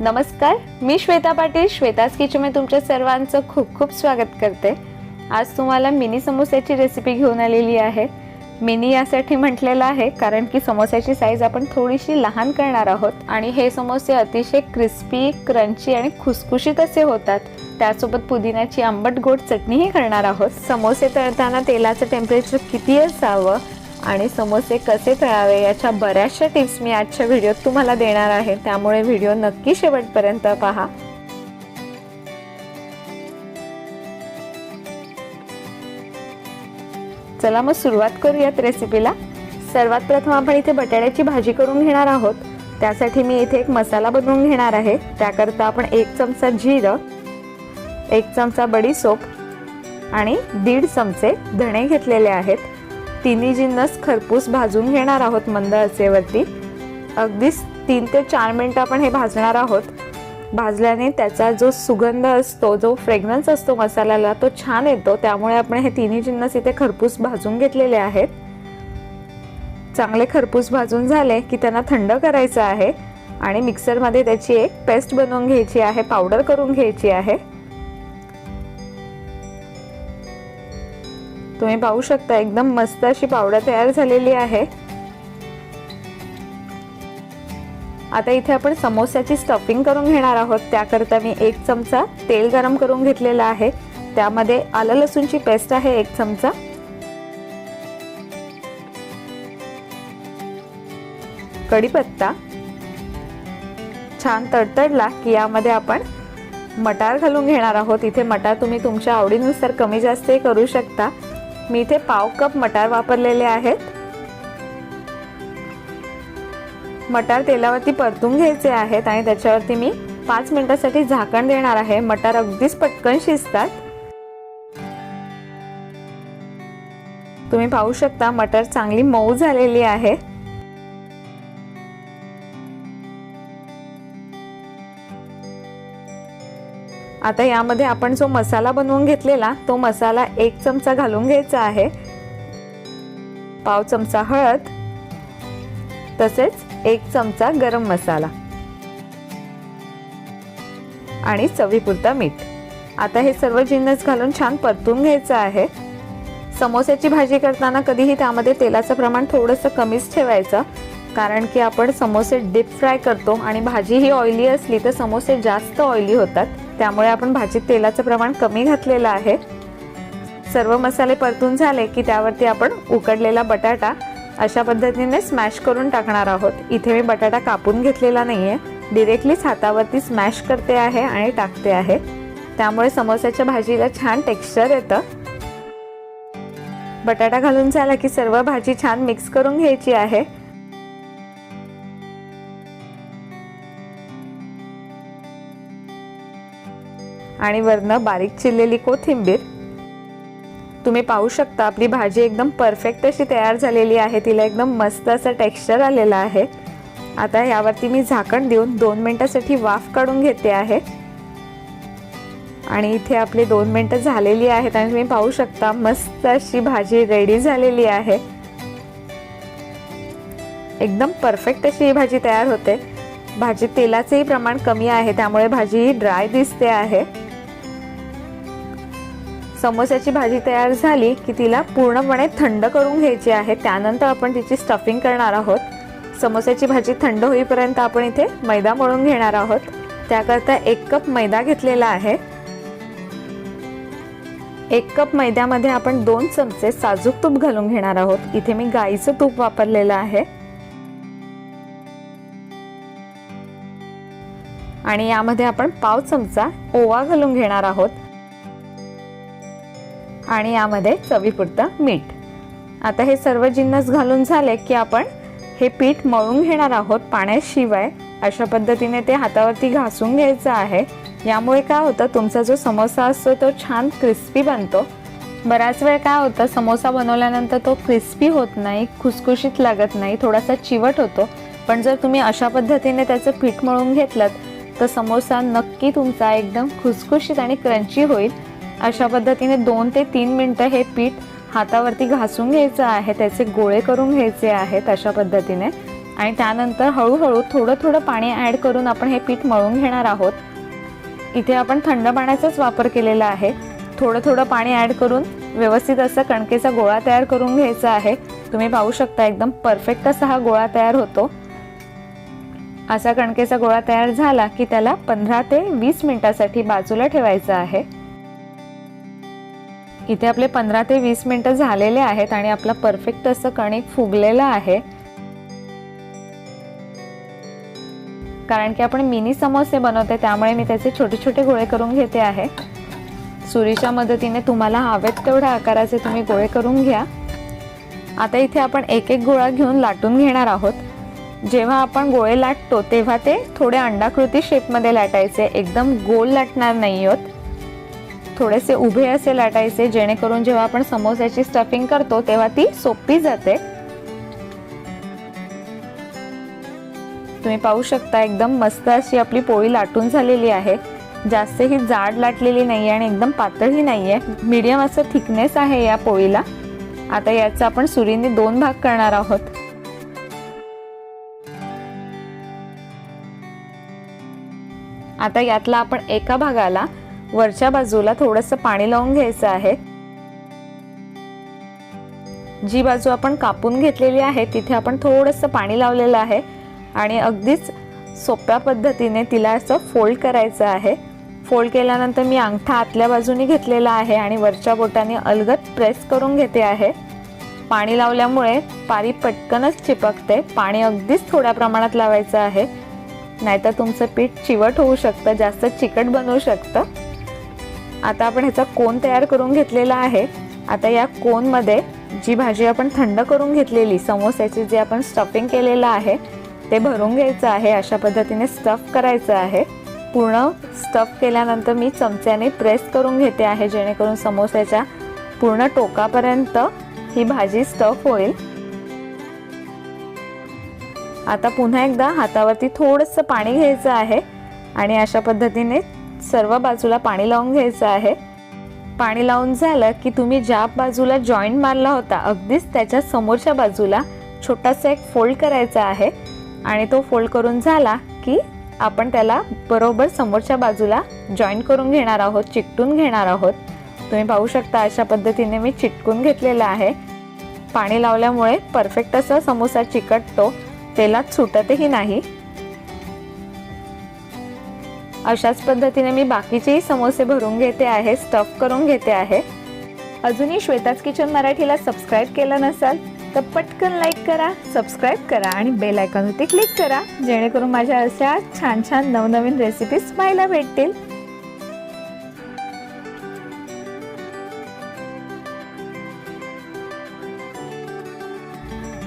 नमस्कार मी श्वेता पाटील श्वेताज किचनमध्ये तुमच्या सर्वांचं खूप खूप स्वागत करते. आज तुम्हाला मिनी समोस्याची रेसिपी घेऊन आलेली आहे. मिनी यासाठी म्हटलेलं आहे कारण की समोस्याची साईज आपण थोडीशी लहान करणार आहोत आणि हे समोसे अतिशय क्रिस्पी क्रंची आणि खुसखुशीत असे होतात. त्यासोबत पुदिन्याची आंबट गोड चटणीही करणार आहोत. समोसे तळताना तेलाचं टेम्परेचर किती असावं? आणि समोसे कसे तळावे याच्या बऱ्याचशा टिप्स मी आजच्या व्हिडिओत तुम्हाला देणार आहे. त्यामुळे व्हिडिओ नक्की शेवटपर्यंत पहा. चला मग सुरुवात करूयात रेसिपीला सर्वात प्रथम आपण इथे बटाट्याची भाजी करून घेणार आहोत. त्यासाठी मी इथे एक मसाला बनवून घेणार आहे. त्याकरता आपण एक चमचा जिरं एक चमचा बडीसोप आणि दीड चमचे धणे घेतलेले आहेत. तिन्ही जिन्नस खरपूस भाजून घेणार आहोत मंद असेवरती अगदीच तीन ते चार मिनटं आपण हे भाजणार आहोत. भाजल्याने त्याचा जो सुगंध असतो जो फ्रेग्रन्स असतो मसाल्याला तो छान येतो. त्यामुळे आपण हे तिन्ही जिन्नस इथे खरपूस भाजून घेतलेले आहेत. चांगले खरपूस भाजून झाले की त्यांना थंड करायचं आहे. आणि मिक्सरमध्ये त्याची एक पेस्ट बनवून घ्यायची आहे पावडर करून घ्यायची आहे. तुम्ही पाहू शकता एकदम मस्त अशी पावडर तयार झालेली आहे. आता इथे आपण समोस्याची स्टफिंग करून घेणार आहोत. त्याकरता मी एक चमचा तेल गरम करून घेतलेला आहे. त्यामध्ये आलं लसूणची पेस्ट आहे एक चमचा. कढीपत्ता. छान तडतडला की यामध्ये आपण मटार घालून घेणार आहोत. इथे मटार तुम्ही तुमच्या आवडीनुसार कमी जास्तही करू शकता. मी इथे पाव कप मटार वापरलेले आहेत. मटार तेलावरती परतून घ्यायचे आहेत आणि त्याच्यावरती मी पाच मिनिटासाठी झाकण देणार आहे. मटार अगदीच पटकन शिजतात. तुम्ही पाहू शकता मटर चांगली मऊ झालेली आहे. आता यामध्ये आपण जो मसाला बनवून घेतलेला तो मसाला एक चमचा घालून घ्यायचा आहे. पाव चमचा हळद तसेच एक चमचा गरम मसाला आणि चवीपुरता मीठ. आता हे सर्व जिन्नस घालून छान परतून घ्यायचं आहे. समोस्याची भाजी करताना कधीही त्यामध्ये तेलाचं प्रमाण थोडंसं कमीच ठेवायचं कारण की आपण समोसे डीप फ्राय करतो आणि भाजी ही ऑइली असली तर समोसे जास्त ऑइली होतात. त्यामुळे आपण भाजीत तेलाचं प्रमाण कमी घातलेलं आहे. सर्व मसाले परतून झाले की त्यावरती आपण उकडलेला बटाटा अशा पद्धतीने स्मॅश करून टाकणार आहोत. इथे मी बटाटा कापून घेतलेला नाही आहे डिरेक्टलीच हातावरती स्मॅश करते आहे आणि टाकते आहे. त्यामुळे समोस्याच्या भाजीला छान टेक्स्चर येतं. बटाटा घालून झाला की सर्व भाजी छान मिक्स करून घ्यायची आहे. आणि वरनं बारीक चिरलेली कोथिंबीर. तुम्ही पाहू शकता आपली भाजी एकदम परफेक्ट अशी तयार झालेली आहे. तिला एकदम मस्त असं टेक्स्चर आलेलं आहे. आता यावरती मी झाकण देऊन दोन मिनटासाठी वाफ काढून घेते आहे. आणि इथे आपली दोन मिनटं झालेली आहेत आणि तुम्ही पाहू शकता मस्त अशी भाजी रेडी झालेली आहे. एकदम परफेक्ट अशी ही भाजी तयार होते. भाजी तेलाचेही प्रमाण कमी आहे त्यामुळे भाजी ड्राय दिसते आहे. समोस्याची भाजी तयार झाली की तिला पूर्णपणे थंड करून घ्यायची आहे. त्यानंतर आपण तिची स्टफिंग करणार आहोत. समोस्याची भाजी थंड होईपर्यंत आपण इथे मैदा मळून घेणार आहोत. त्याकरता एक कप मैदा घेतलेला आहे. एक कप मैद्यामध्ये आपण दोन चमचे साजूक तूप घालून घेणार आहोत. इथे मी गाईचं तूप वापरलेलं आहे. आणि यामध्ये आपण पाव चमचा ओवा घालून घेणार आहोत. आणि यामध्ये चवीपुरतं मीठ. आता हे सर्व जिन्नस घालून झाले की आपण हे पीठ मळून घेणार आहोत पाण्याशिवाय. अशा पद्धतीने ते हातावरती घासून घ्यायचं आहे. यामुळे काय होतं तुमचा जो समोसा असतो तो छान क्रिस्पी बनतो. बराच वेळ काय होतं समोसा बनवल्यानंतर तो क्रिस्पी होत नाही खुसखुशीत लागत नाही थोडासा चिवट होतो. पण जर तुम्ही अशा पद्धतीने त्याचं पीठ मळून घेतलं तर समोसा नक्की तुमचा एकदम खुसखुशीत आणि क्रंची होईल. अशा पद्धतीने दोन ते तीन मिनटं हे पीठ हातावरती घासून घ्यायचं आहे त्याचे गोळे करून घ्यायचे आहेत अशा पद्धतीने. आणि त्यानंतर हळूहळू थोडं थोडं पाणी ॲड करून आपण हे पीठ मळून घेणार आहोत. इथे आपण थंड पाण्याचाच वापर केलेला आहे. थोडं थोडं पाणी ॲड करून व्यवस्थित असं कणकेचा गोळा तयार करून घ्यायचा आहे. तुम्ही पाहू शकता एकदम परफेक्ट असा हा गोळा तयार होतो. असा कणकेचा गोळा तयार झाला की त्याला पंधरा ते वीस मिनटासाठी बाजूला ठेवायचा आहे. इथे आपले पंधरा ते वीस मिनटं झालेले आहेत आणि आपला परफेक्ट असं कणिक फुगलेलं आहे. कारण की आपण मिनी समोसे बनवते त्यामुळे मी त्याचे छोटे छोटे गोळे करून घेते आहे. सुरीच्या मदतीने तुम्हाला हवेत तेवढ्या आकाराचे तुम्ही गोळे करून घ्या. आता इथे आपण एक एक गोळा घेऊन लाटून घेणार आहोत. जेव्हा आपण गोळे लाटतो तेव्हा ते थोडे अंडाकृती शेपमध्ये लाटायचे. एकदम गोल लाटणार नाही आहोत थोडेसे उभे असे लाटायचे जेणेकरून जेव्हा आपण समोस्याची स्टफिंग करतो तेव्हा ती सोपी जाते. तुम्ही पाहू शकता एकदम मस्त अशी आपली पोळी लाटून झालेली आहे. जास्त ही जाड लाटलेली नाहीये आणि एकदम पातळही आहे मीडियम असं थिकनेस आहे या पोळीला. आता याचा आपण सुरीने दोन भाग करणार आहोत. आता यातला आपण एका भागाला वरच्या बाजूला थोडंसं पाणी लावून घ्यायचं आहे. जी बाजू आपण कापून घेतलेली आहे तिथे आपण थोडंसं पाणी लावलेलं आहे आणि अगदीच सोप्या पद्धतीने तिला असं फोल्ड करायचं आहे. फोल्ड केल्यानंतर मी अंगठा आतल्या बाजूने घेतलेला आहे आणि वरच्या बोटाने अलगद प्रेस करून घेते आहे. पाणी लावल्यामुळे पारी पटकनच चिपकते. पाणी अगदीच थोड्या प्रमाणात लावायचं आहे. नाहीतर तुमचं पीठ चिवट होऊ शकतं जास्त चिकट बनवू शकतं. आता आपण ह्याचा कोन तयार करून घेतलेला आहे? आता या कोनमध्ये जी भाजी आपण थंड करून घेतलेली समोस्याची जे आपण स्टफिंग केलेलं आहे ते भरून घ्यायचं आहे. अशा पद्धतीने स्टफ करायचं आहे. पूर्ण स्टफ केल्यानंतर मी चमच्याने प्रेस करून घेते आहे जेणेकरून समोस्याच्या पूर्ण टोकापर्यंत ही भाजी स्टफ होईल. आता पुन्हा एकदा हातावरती थोडंसं पाणी घ्यायचं आहे आणि अशा पद्धतीने सर्व बाजूला पाणी लावून घ्यायचं आहे. पाणी लावून झालं की तुम्ही ज्या बाजूला जॉईंट मारला होता अगदीच त्याच्या समोरच्या बाजूला छोटासा एक फोल्ड करायचा आहे आणि तो फोल्ड करून झाला की आपण त्याला बरोबर समोरच्या बाजूला जॉईंट करून घेणार आहोत चिकटून घेणार आहोत. तुम्ही पाहू शकता अशा पद्धतीने मी चिटकून घेतलेलं आहे. पाणी लावल्यामुळे परफेक्ट असा समोसा चिकटतो तेलात सुटतही नाही. अशाच पद्धतीने मी बाकीचेही समोसे भरून घेते आहे स्टफ करून घेते आहे. अजूनही श्वेताच किचन मराठीला सबस्क्राईब केलं नसाल तर पटकन लाईक करा सबस्क्राईब करा आणि बेल आयकॉनवरती क्लिक करा जेणेकरून माझ्या अशा छान छान नवनवीन रेसिपीज पाहायला भेटतील.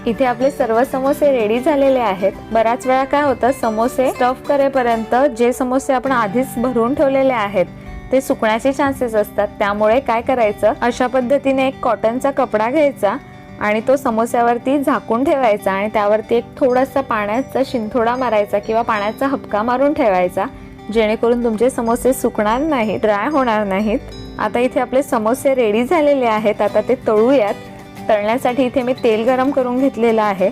इथे आपले सर्व समोसे रेडी झालेले आहेत. बऱ्याच वेळा काय होतं समोसे स्टफ करेपर्यंत जे समोसे आपण आधीच भरून ठेवलेले आहेत ते सुकण्याचे चान्सेस असतात. त्यामुळे काय करायचं अशा पद्धतीने एक कॉटनचा कपडा घ्यायचा आणि तो समोस्यावरती झाकून ठेवायचा आणि त्यावरती एक थोडासा पाण्याचा शिंथोडा मारायचा किंवा पाण्याचा हपका मारून ठेवायचा जेणेकरून तुमचे समोसे सुकणार नाहीत ड्राय होणार नाहीत. आता इथे आपले समोसे रेडी झालेले आहेत. आता ते तळूयात. तळण्यासाठी इथे मी तेल गरम करून घेतलेलं आहे.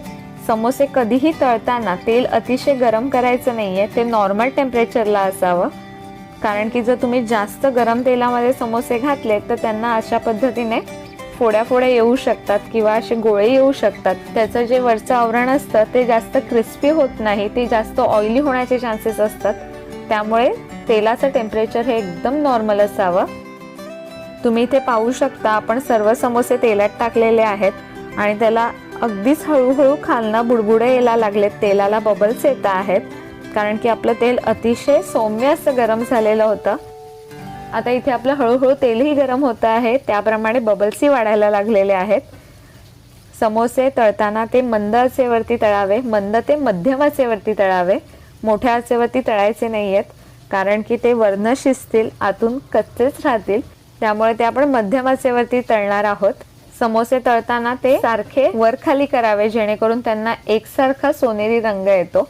समोसे कधीही तळताना तेल अतिशय गरम करायचं नाही आहे ते नॉर्मल टेम्परेचरला असावं. कारण की जर तुम्ही जास्त गरम तेलामध्ये समोसे घातले तर त्यांना अशा पद्धतीने फोड्या फोड्या येऊ शकतात किंवा असे गोळे येऊ शकतात. त्याचं जे वरचं आवरण असतं ते जास्त क्रिस्पी होत नाही ते जास्त ऑइली होण्याचे चान्सेस असतात. त्यामुळे तेलाचं टेम्परेचर हे एकदम नॉर्मल असावं. तुम्ही इथे पाहू शकता आपण सर्व समोसे तेलात टाकलेले आहेत आणि त्याला अगदीच हळूहळू खालना बुडबुडे यायला लागलेत. तेलाला बबल्स येत आहेत कारण की आपलं तेल अतिशय सौम्य असं गरम झालेलं होतं. आता इथे आपलं हळूहळू तेलही गरम होतं आहे त्याप्रमाणे बबल्सही वाढायला लागलेले आहेत. समोसे तळताना ते मंद आचेवरती तळावे मंद ते मध्यम आचेवरती तळावे. मोठ्या आचेवरती तळायचे नाही आहेत कारण की ते वर्ण शिजतील आतून कच्चेच राहतील. त्यामुळे ते आपण मध्यमाचेवरती तळणार आहोत. समोसे तळताना ते सारखे वर खाली करावे जेणेकरून त्यांना एकसारखा सोनेरी रंग येतो.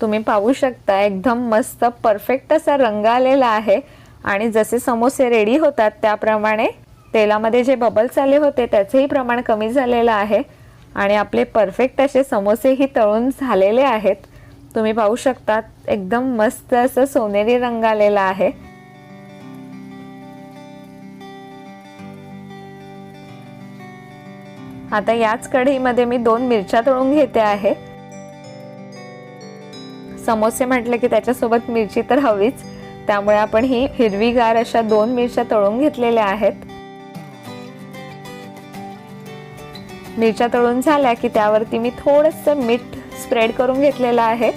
तुम्ही पाहू शकता एकदम मस्त परफेक्ट असा रंग आलेला आहे. आणि जसे समोसे रेडी होतात त्याप्रमाणे तेलामध्ये जे बबल्स आले होते त्याचेही प्रमाण कमी झालेलं आहे. आणि आपले परफेक्ट असे समोसेही तळून झालेले आहेत. तुम्ही पाहू शकता एकदम मस्त असं सोनेरी रंग आलेला आहे. आता याच कढईमध्ये मी दोन मिरच्या तळून घेते आहे. समोसे म्हटले की त्याच्यासोबत मिरची तर हवीच त्यामुळे आपण ही हिरवीगार अशा दोन मिरच्या तळून घेतलेल्या आहेत. मिरच्या तळून झाल्या की त्यावरती मी थोडस मीठ स्प्रेड करून घेतलेलं आहे.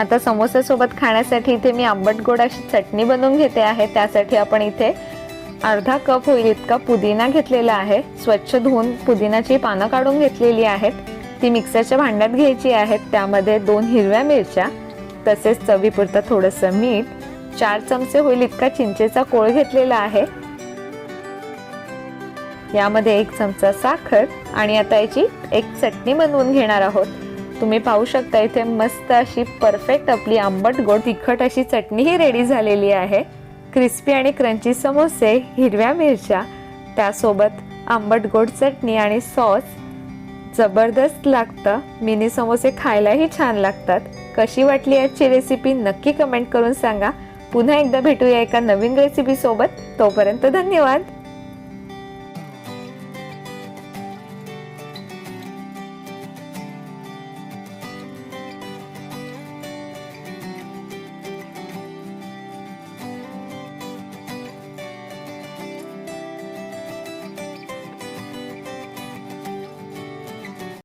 आता समोस्यासोबत खाण्यासाठी इथे मी आंबट गोड अशी चटणी बनवून घेते आहे. त्यासाठी आपण इथे अर्धा कप होईल इतका पुदिना घेतलेला आहे. स्वच्छ धुवून पुदिनाची पानं काढून घेतलेली आहेत. ती मिक्सरच्या भांड्यात घ्यायची आहेत. त्यामध्ये दोन हिरव्या मिरच्या तसेच चवीपुरतं थोडंसं मीठ चार चमचे होईल इतका चिंचेचा कोळ घेतलेला आहे. यामध्ये एक चमचा साखर आणि आता याची एक चटणी बनवून घेणार आहोत. तुम्ही पाहू शकता इथे मस्त अशी परफेक्ट आपली आंबट गोड तिखट अशी चटणीही रेडी झालेली आहे. क्रिस्पी आणि क्रंची समोसे हिरव्या मिरच्या त्यासोबत आंबट गोड चटणी आणि सॉस जबरदस्त लागतं. मिनी समोसे खायलाही छान लागतात. कशी वाटली आजची रेसिपी नक्की कमेंट करून सांगा. पुन्हा एकदा भेटूया एका नवीन रेसिपीसोबत तोपर्यंत धन्यवाद.